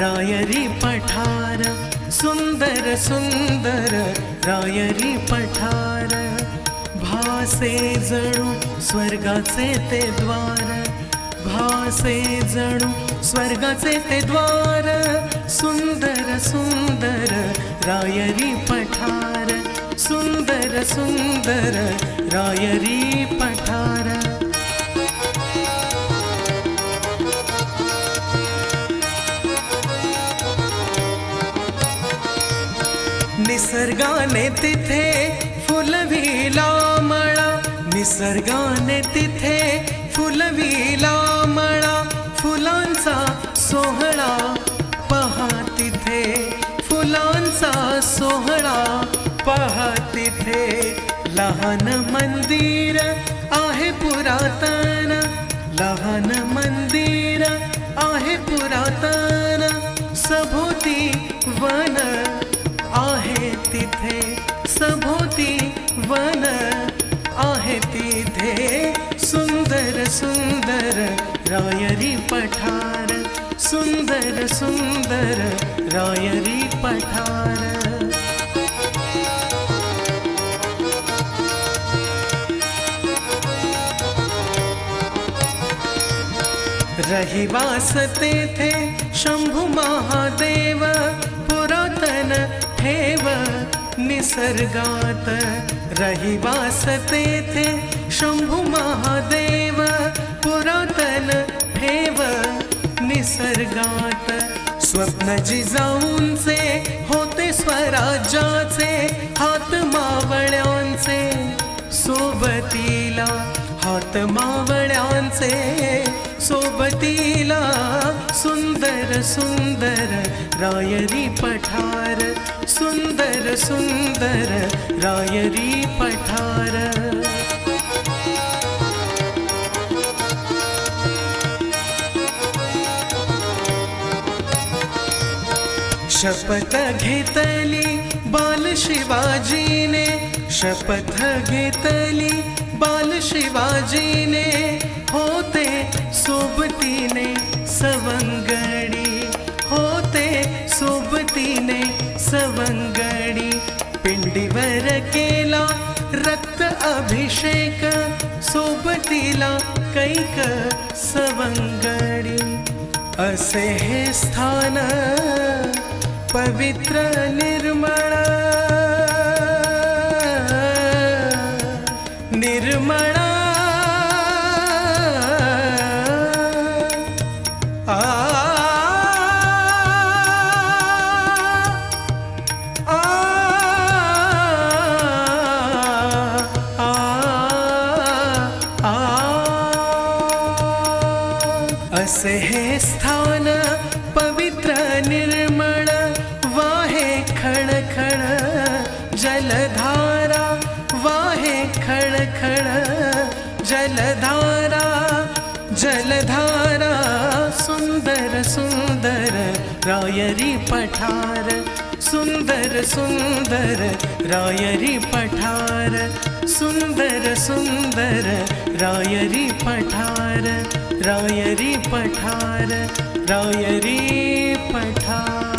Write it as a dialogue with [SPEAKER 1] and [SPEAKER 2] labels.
[SPEAKER 1] रायरी पठार। सुंदर सुंदर रायरी पठार। भासे जणू स्वर्गाचे ते द्वार। भासे जणू स्वर्गाचे ते द्वार। सुंदर सुंदर रायरी पठार। सुंदर सुंदर रायरी पठार। निसर्गाने तिथे फुलविला मळा. निसर्गाने तिथे फुलविला मळा. फुलांचा सोहळा पहा तिथे. फुलांचा सोहळा पहा तिथे. लहान मंदिर आहे पुरातन. लहान सुंदर रायरी पठार। सुंदर सुंदर रायरी पठार। रही वासते थे शंभु महादेव, पुरातन ठेव, निसर्गात। रहिवास थे शंभु महादेव जगात स्वप्न जिजाऊंचे होते स्वराज्याचे हात मावळ्यांचे. सोबतीला हात मावळ्यांचे. सोबतीला सुंदर सुंदर रायरी पठार. सुंदर सुंदर रायरी पठार. शपथ घेतली बाल शिवाजीने, शपथ घेतली बाल शिवाजीने, होते सोबतीने सवंगडी, होते सोबतीने सवंगडी, पिंडीवर केला रक्त अभिषेक, सोबतीला कैक सवंगडी, असे हे स्थान पवित्र आ। आ। असे हे स्थान पवित्र निर्मळ। जलधारा वाहे खड़ खड़, जलधारा जलधारा, सुंदर सुंदर, रायरी पठार, सुंदर सुंदर, रायरी पठार, सुंदर सुंदर, रायरी पठार रायरी पठार रायरी पठार।